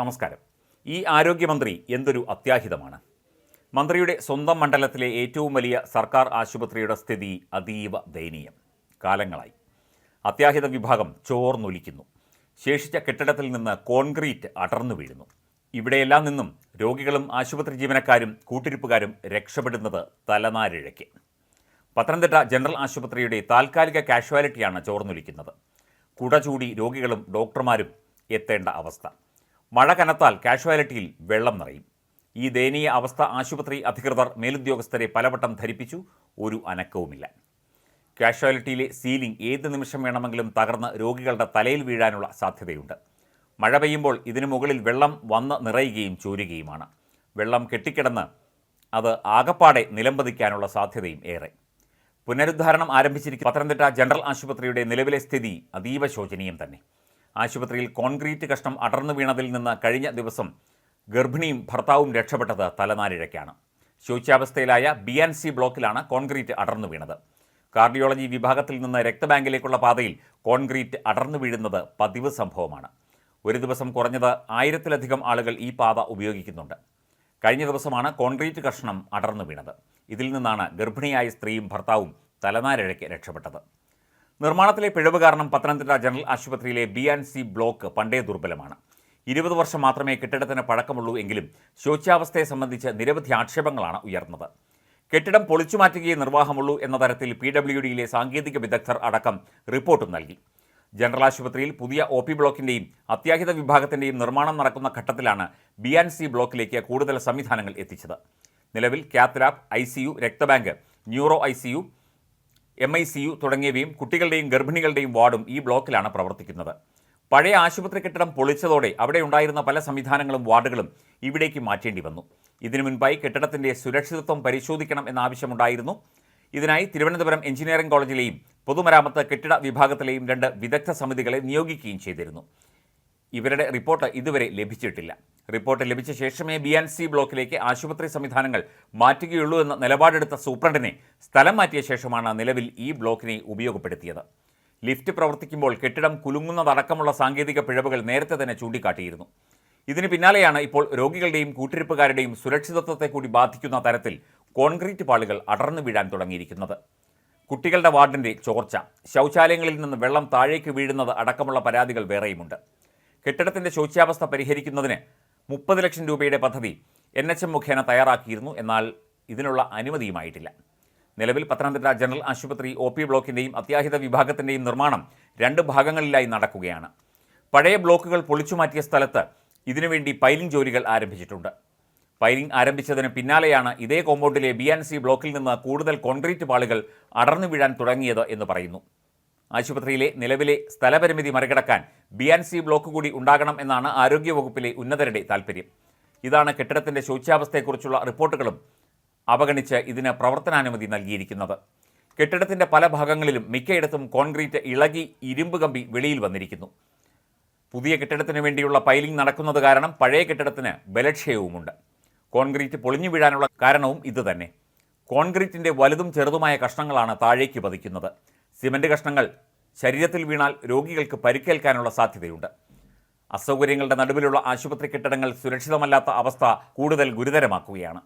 നമസ്കാരം. ഈ ആരോഗ്യമന്ത്രി എന്തൊരു അത്യാഹിതമാണ്. മന്ത്രിയുടെ സ്വന്തം മണ്ഡലത്തിലെ ഏറ്റവും വലിയ സർക്കാർ ആശുപത്രിയുടെ സ്ഥിതി അതീവ ദയനീയം. കാലങ്ങളായി. അത്യാഹിത വിഭാഗം ചോർന്നൊലിക്കുന്നു. ശേഷിച്ച കെട്ടിടത്തിൽ നിന്ന് കോൺക്രീറ്റ് അടർന്നു വീഴുന്നു. ഇവിടെയെല്ലാം നിന്നും രോഗികളും ആശുപത്രി ജീവനക്കാരും കൂട്ടിരിപ്പുകാരും രക്ഷപ്പെടുന്നത് തലനാരിഴയ്ക്ക്. പത്തനംതിട്ട ജനറൽ ആശുപത്രിയുടെ താൽക്കാലിക കാഷ്വാലിറ്റിയാണ് ചോർന്നൊലിക്കുന്നത്. കുട ചൂടി രോഗികളും ഡോക്ടർമാരും എത്തേണ്ട അവസ്ഥ. മഴ കനത്താൽ കാഷ്വാലിറ്റിയിൽ വെള്ളം നിറയും. ഈ ദയനീയ അവസ്ഥ ആശുപത്രി അധികൃതർ മേലുദ്യോഗസ്ഥരെ പലവട്ടം ധരിപ്പിച്ചു ഒരു അനക്കവുമില്ല. കാഷ്വാലിറ്റിയിലെ സീലിംഗ് ഏത് നിമിഷം വേണമെങ്കിലും തകർന്ന് രോഗികളുടെ തലയിൽ വീഴാനുള്ള സാധ്യതയുണ്ട്. മഴ പെയ്യുമ്പോൾ ഇതിനു മുകളിൽ വെള്ളം വന്ന് നിറയുകയും ചോരുകയുമാണ്. വെള്ളം കെട്ടിക്കിടന്ന് അത് ആകപ്പാടെ നിലംപതിക്കാനുള്ള സാധ്യതയും ഏറെ. പുനരുദ്ധാരണം ആരംഭിച്ചിരിക്കുന്ന പത്തനംതിട്ട ജനറൽ ആശുപത്രിയുടെ നിലവിലെ സ്ഥിതി അതീവ ശോചനീയം തന്നെ. ആശുപത്രിയിൽ കോൺക്രീറ്റ് കഷ്ണം അടർന്നു വീണതിൽ നിന്ന് കഴിഞ്ഞ ദിവസം ഗർഭിണിയും ഭർത്താവും രക്ഷപ്പെട്ടത് തലനാരിഴയ്ക്കാണ്. ശോച്യാവസ്ഥയിലായ ബി ആൻഡ് സി ബ്ലോക്കിലാണ് കോൺക്രീറ്റ് അടർന്നു വീണത്. കാർഡിയോളജി വിഭാഗത്തിൽ നിന്ന് രക്തബാങ്കിലേക്കുള്ള പാതയിൽ കോൺക്രീറ്റ് അടർന്നു വീഴുന്നത് പതിവ് സംഭവമാണ്. ഒരു ദിവസം കുറഞ്ഞത് ആയിരത്തിലധികം ആളുകൾ ഈ പാത ഉപയോഗിക്കുന്നുണ്ട്. കഴിഞ്ഞ ദിവസമാണ് കോൺക്രീറ്റ് കഷ്ണം അടർന്നു വീണത്. ഇതിൽ നിന്നാണ് ഗർഭിണിയായ സ്ത്രീയും ഭർത്താവും തലനാരിഴയ്ക്ക് രക്ഷപ്പെട്ടത്. നിർമ്മാണത്തിലെ പിഴവ് കാരണം പത്തനംതിട്ട ജനറൽ ആശുപത്രിയിലെ ബി ആൻഡ് സി ബ്ലോക്ക് പണ്ടേ ദുർബലമാണ്. ഇരുപത് വർഷം മാത്രമേ കെട്ടിടത്തിന് പഴക്കമുള്ളൂ എങ്കിലും ശോച്യാവസ്ഥയെ സംബന്ധിച്ച് നിരവധി ആക്ഷേപങ്ങളാണ് ഉയർന്നത്. കെട്ടിടം പൊളിച്ചു മാറ്റുകയേ നിർവാഹമുള്ളൂ എന്ന തരത്തിൽ പി ഡബ്ല്യു ഡിയിലെ സാങ്കേതിക വിദഗ്ധർ അടക്കം റിപ്പോർട്ടും നൽകി. ജനറൽ ആശുപത്രിയിൽ പുതിയ ഒ പി ബ്ലോക്കിന്റെയും അത്യാഹിത വിഭാഗത്തിന്റെയും നിർമ്മാണം നടക്കുന്ന ഘട്ടത്തിലാണ് ബി ആൻഡ് സി ബ്ലോക്കിലേക്ക് കൂടുതൽ സംവിധാനങ്ങൾ എത്തിച്ചത്. നിലവിൽ cath lab I C U രക്തബാങ്ക് neuro I C U M I C U തുടങ്ങിയവയും കുട്ടികളുടെയും ഗർഭിണികളുടെയും വാർഡും ഈ ബ്ലോക്കിലാണ് പ്രവർത്തിക്കുന്നത്. പഴയ ആശുപത്രി കെട്ടിടം പൊളിച്ചതോടെ അവിടെ ഉണ്ടായിരുന്ന പല സംവിധാനങ്ങളും വാർഡുകളും ഇവിടേക്ക് മാറ്റേണ്ടി വന്നു. ഇതിനു മുൻപായി കെട്ടിടത്തിന്റെ സുരക്ഷിതത്വം പരിശോധിക്കണം എന്ന ആവശ്യമുണ്ടായിരുന്നു. ഇതിനായി തിരുവനന്തപുരം എഞ്ചിനീയറിംഗ് കോളേജിലെയും പൊതുമരാമത്ത് കെട്ടിട വിഭാഗത്തിലെയും രണ്ട് വിദഗ്ധ സമിതികളെ നിയോഗിക്കുകയും ചെയ്തിരുന്നു. ഇവരുടെ റിപ്പോർട്ട് ഇതുവരെ ലഭിച്ചിട്ടില്ല. റിപ്പോർട്ട് ലഭിച്ച ശേഷമേ ബി ആൻഡ് സി ബ്ലോക്കിലേക്ക് ആശുപത്രി സംവിധാനങ്ങൾ മാറ്റുകയുള്ളൂ എന്ന നിലപാടെടുത്ത സൂപ്രണ്ടിനെ സ്ഥലം മാറ്റിയ ശേഷമാണ് നിലവിൽ ഈ ബ്ലോക്കിനെ ഉപയോഗപ്പെടുത്തിയത്. ലിഫ്റ്റ് പ്രവർത്തിക്കുമ്പോൾ കെട്ടിടം കുലുങ്ങുന്നതടക്കമുള്ള സാങ്കേതിക പിഴവുകൾ നേരത്തെ തന്നെ ചൂണ്ടിക്കാട്ടിയിരുന്നു. ഇതിന് പിന്നാലെയാണ് ഇപ്പോൾ രോഗികളുടെയും കൂട്ടിരിപ്പുകാരുടെയും സുരക്ഷിതത്വത്തെ കൂടി ബാധിക്കുന്ന തരത്തിൽ കോൺക്രീറ്റ് പാളികൾ അടർന്നു വീഴാൻ തുടങ്ങിയിരിക്കുന്നത്. കുട്ടികളുടെ വാർഡിന്റെ ചോർച്ച ശൗചാലയങ്ങളിൽ നിന്ന് വെള്ളം താഴേക്ക് വീഴുന്നത് അടക്കമുള്ള പരാതികൾ വേറെയുമുണ്ട്. കെട്ടിടത്തിന്റെ ശോച്യാവസ്ഥ പരിഹരിക്കുന്നതിന് മുപ്പത് ലക്ഷം രൂപയുടെ പദ്ധതി എൻ എച്ച് എം മുഖേന തയ്യാറാക്കിയിരുന്നു. എന്നാൽ ഇതിനുള്ള അനുമതിയുമായിട്ടില്ല. നിലവിൽ പത്തനംതിട്ട ജനറൽ ആശുപത്രി ഒ പി ബ്ലോക്കിന്റെയും അത്യാഹിത വിഭാഗത്തിന്റെയും നിർമ്മാണം രണ്ട് ഭാഗങ്ങളിലായി നടക്കുകയാണ്. പഴയ ബ്ലോക്കുകൾ പൊളിച്ചുമാറ്റിയ സ്ഥലത്ത് ഇതിനുവേണ്ടി പൈലിംഗ് ജോലികൾ ആരംഭിച്ചിട്ടുണ്ട്. പൈലിംഗ് ആരംഭിച്ചതിന് പിന്നാലെയാണ് ഇതേ കോമ്പൗണ്ടിലെ ബി ആൻഡ് സി ബ്ലോക്കിൽ നിന്ന് കൂടുതൽ കോൺക്രീറ്റ് പാളുകൾ അടർന്നു വീഴാൻ തുടങ്ങിയത് എന്ന് പറയുന്നു. ആശുപത്രിയിലെ നിലവിലെ സ്ഥലപരിമിതി മറികടക്കാൻ ബി ആൻഡ് സി ബ്ലോക്ക് കൂടി ഉണ്ടാകണം എന്നാണ് ആരോഗ്യവകുപ്പിലെ ഉന്നതരുടെ താൽപ്പര്യം ഇതാണ് കെട്ടിടത്തിന്റെ ശോച്യാവസ്ഥയെക്കുറിച്ചുള്ള റിപ്പോർട്ടുകളും അവഗണിച്ച് ഇതിന് പ്രവർത്തനാനുമതി നൽകിയിരിക്കുന്നത്. കെട്ടിടത്തിന്റെ പല ഭാഗങ്ങളിലും മിക്കയിടത്തും കോൺക്രീറ്റ് ഇളകി ഇരുമ്പ് കമ്പി വെളിയിൽ വന്നിരിക്കുന്നു. പുതിയ കെട്ടിടത്തിന് വേണ്ടിയുള്ള പൈലിംഗ് നടക്കുന്നത് കാരണം പഴയ കെട്ടിടത്തിന് ബലക്ഷയവുമുണ്ട്. കോൺക്രീറ്റ് പൊളിഞ്ഞു വീഴാനുള്ള കാരണവും ഇതുതന്നെ. കോൺക്രീറ്റിന്റെ വലുതും ചെറുതുമായ കഷ്ണങ്ങളാണ് താഴേക്ക് പതിക്കുന്നത്. സിമന്റ് കഷ്ണങ്ങൾ ശരീരത്തിൽ വീണാൽ രോഗികൾക്ക് പരിക്കേൽക്കാനുള്ള സാധ്യതയുണ്ട്. അസൗകര്യങ്ങളുടെ നടുവിലുള്ള ആശുപത്രി കെട്ടിടങ്ങൾ സുരക്ഷിതമല്ലാത്ത അവസ്ഥ കൂടുതൽ ഗുരുതരമാക്കുകയാണ്.